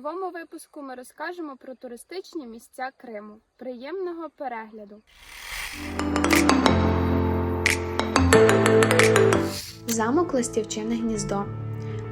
новому випуску ми розкажемо про туристичні місця Криму. Приємного перегляду! Замок Ластівчине гніздо.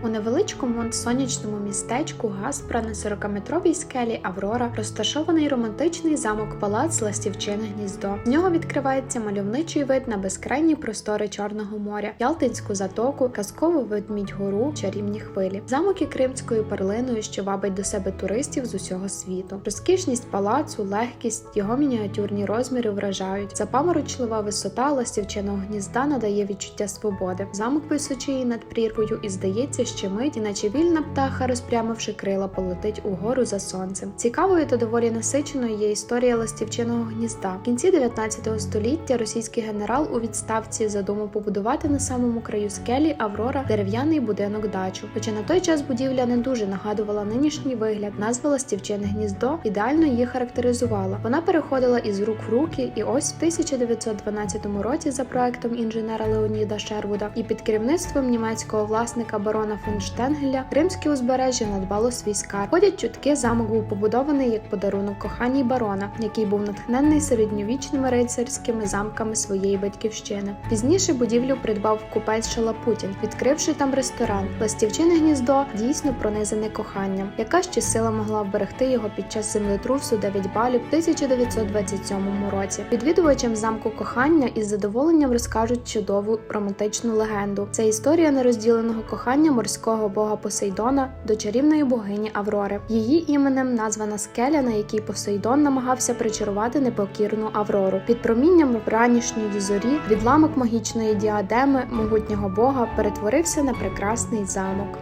У невеличкому сонячному містечку Гаспра на 40-метровій скелі Аврора розташований романтичний замок палац Ластівчине гніздо. З нього відкривається мальовничий вид на безкрайні простори Чорного моря, Ялтинську затоку, казкову ведмідь гору, чарівні хвилі. Замок є кримською перлиною, що вабить до себе туристів з усього світу. Розкішність палацу, легкість, його мініатюрні розміри вражають. Запаморочлива висота ластівчиного гнізда надає відчуття свободи. Замок височіє над прірвою і здається, що мить, іначе вільна птаха, розпрямивши крила, полетить угору за сонцем. Цікавою та доволі насиченою є історія ластівчиного гнізда. В кінці 19 століття російський генерал у відставці задумав побудувати на самому краю скелі Аврора дерев'яний будинок дачу. Хоча на той час будівля не дуже нагадувала нинішній вигляд, назва ластівчине гніздо ідеально її характеризувала. Вона переходила із рук в руки, і ось в 1912 році за проектом інженера Леоніда Шервуда і під керівництвом німецького власника барона фон Штенгеля Кримське узбережжя надбало свій скарб. Ходять чутки, замок був побудований як подарунок коханій барона, який був натхненний середньовічними рицарськими замками своєї батьківщини. Пізніше будівлю придбав купець Шалапутін, відкривши там ресторан. Ластівчине гніздо дійсно пронизане коханням. Яка ще сила могла вберегти його під час землетрусу 9 балів в 1927 році? Відвідувачам замку кохання із задоволенням розкажуть чудову романтичну легенду. Це історія нерозділеного кохання морського бога Посейдона до чарівної богині Аврори. Її іменем названа скеля, на якій Посейдон намагався причарувати непокірну Аврору. Під промінням вранішньої зорі відламок магічної діадеми могутнього бога перетворився на прекрасний замок.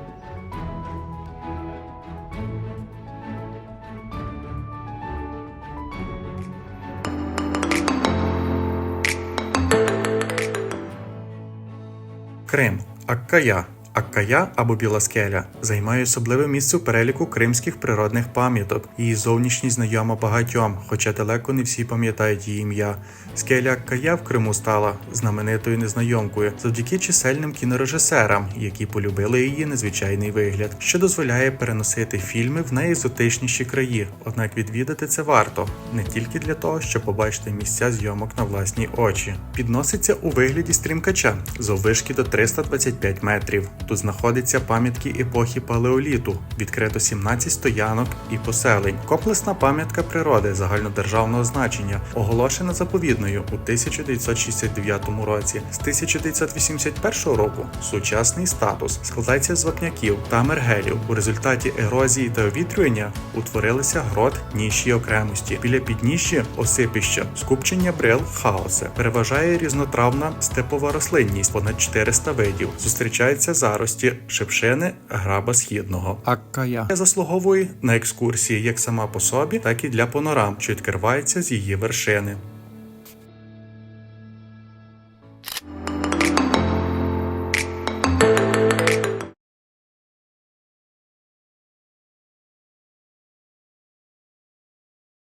Крим Аккая. Аккая або Біла скеля займає особливе місце в переліку кримських природних пам'яток. Її зовнішність знайома багатьом, хоча далеко не всі пам'ятають її ім'я. Скеля Аккая в Криму стала знаменитою незнайомкою завдяки чисельним кінорежисерам, які полюбили її незвичайний вигляд, що дозволяє переносити фільми в найекзотичніші краї. Однак відвідати це варто не тільки для того, щоб побачити місця зйомок на власні очі. Підноситься у вигляді стрімкача заввишки до 325 метрів. Тут знаходяться пам'ятки епохи палеоліту, відкрито 17 стоянок і поселень. Комплексна пам'ятка природи загальнодержавного значення, оголошена заповідною у 1969 році. З 1981 року сучасний статус складається з вапняків та мергелів. У результаті ерозії та овітрювання утворилися грот ніші окремості. Біля підніжжя осипіща, скупчення брил хаосе. Переважає різнотравна степова рослинність, понад 400 видів. Зустрічаються зарості шипшини граба східного. Аккая. Заслуговує на екскурсії як сама по собі, так і для панорам, що відкривається з її вершини.